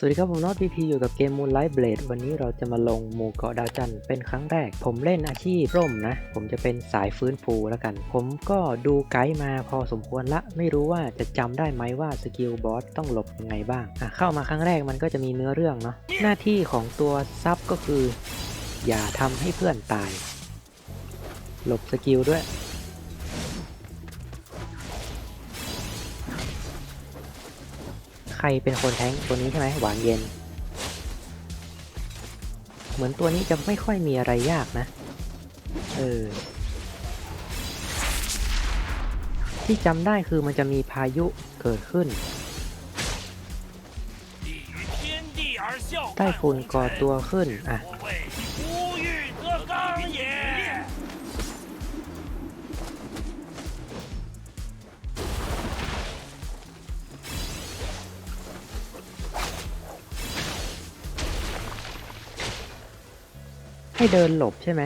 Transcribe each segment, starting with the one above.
สวัสดีครับ ผมนอตพีพีอยู่กับเกม Moonlight Blade วันนี้เราจะมาลงหมู่เกาะดาวจันทร์เป็นครั้งแรก ผมเล่นอาชีพร่มนะ ผมจะเป็นสายฟื้นฟูแล้วกัน ผมก็ดูไกด์มาพอสมควรละ ไม่รู้ว่าจะจำได้ไหมว่าสกิลบอสต้องหลบยังไงบ้างอะเข้ามาครั้งแรกมันก็จะมีเนื้อเรื่องเนาะหน้าที่ของตัวซับก็คือ อย่าทำให้เพื่อนตาย หลบสกิลด้วย ใครเป็นคนแทงตัวนี้ใช่ไหมหวานเย็น เหมือนตัวนี้จะไม่ค่อยมีอะไรยากนะ เออ ที่จำได้คือมันจะมีพายุเกิดขึ้นใต้ฝุ่นก่อตัวขึ้น อะ ให้เดินหลบใช่ไหม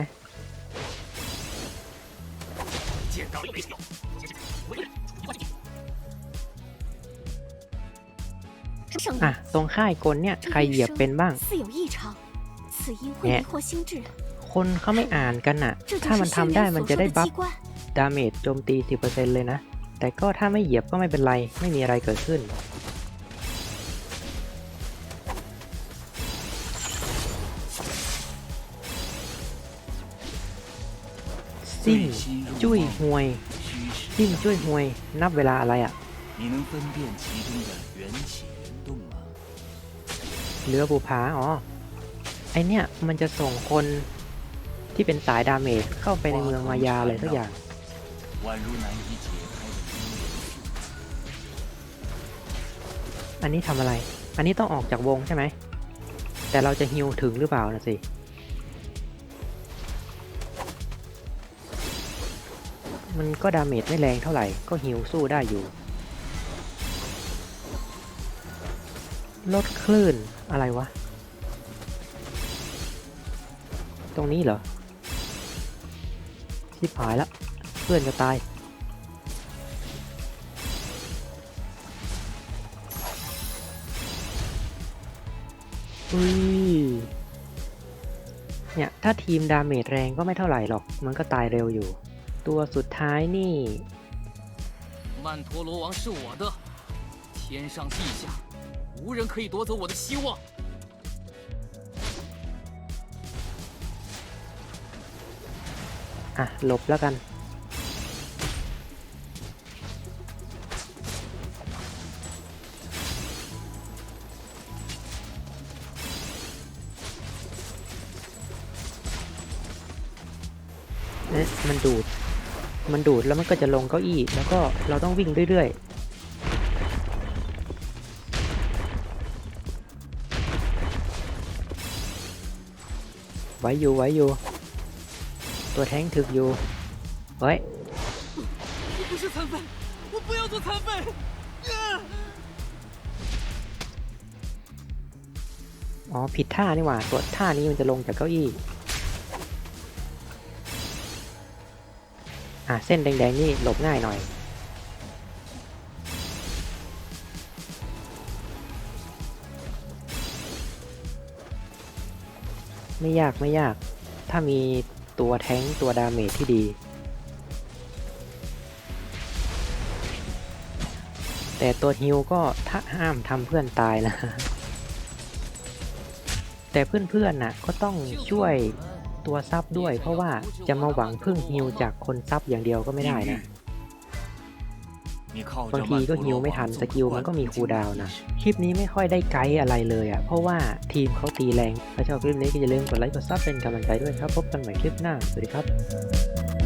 อะตรงค่ายกลเนี่ยใครเหยียบเป็นบ้างเนี่ยคนเขาไม่อ่านกันอะถ้ามันทำได้มันจะได้บัฟดาเมจโจมตี 10%เลยนะ แต่ก็ถ้าไม่เหยียบก็ไม่เป็นไร ไม่มีอะไรเกิดขึ้น จิ้งจุ้ยหวยจิ้งจุ้ยหวย นับเวลาอะไรอะเรือบูพาอ๋อ ไอเนี้ยมันจะส่งคนที่เป็นสายดาเมจเข้าไปในเมืองมายาเลยทุกอย่างอันนี้ทำอะไร อันนี้ต้องออกจากวงใช่ไหม แต่เราจะฮิวถึงหรือเปล่านะสิ มันก็ดาเมจไม่แรงเท่าไหร่ ก็ฮิวสู้ได้อยู่ ลดคลื่นอะไรวะ ตรงนี้เหรอชิบหายละเพื่อนจะตายอุ้ยเนี่ย ถ้าทีมดาเมจแรงก็ไม่เท่าไหร่หรอก มันก็ตายเร็วอยู่ ตัวสุดท้ายนี่ 曼陀罗王是我的，天上地下，无人可以夺走我的希望。 อ่ะ หลบแล้วกัน เอ๊ะมันดูด มันดูดแล้วมันก็จะลงเก้าอี้ แล้วก็เราต้องวิ่งเรื่อยๆ ไว้อยู่ไว้อยู่ ตัวแท้งถึกอยู่ เฮ้ยอ๋อผิดท่านี่หว่าตัวท่านี้มันจะลงจากเก้าอี้ อะเส้นแดงๆนี่หลบง่ายหน่อย ไม่ยากไม่ยาก ถ้ามีตัวแท้งตัวดาเมจที่ดี แต่ตัวฮิวก็ถ้าห้ามทำเพื่อนตายนะ แต่เพื่อนๆน่ะก็ต้องช่วย ตัวซับด้วย เพราะว่าจะมาหวังพึ่งฮิวจากคนซับอย่างเดียวก็ไม่ได้นะบางทีก็ฮิวไม่ทันสกิลมันก็มีคูดาวนะ คลิปนี้ไม่ค่อยได้ไกด์อะไรเลยอะ่ะ เพราะว่าทีมเขาตีแรง ถ้าชอบคลิปนี้ก็อย่าลืมกดไลค์กดซับเป็นกำลังใจด้วยครับ พบกันใหม่คลิปหน้า สวัสดีครับ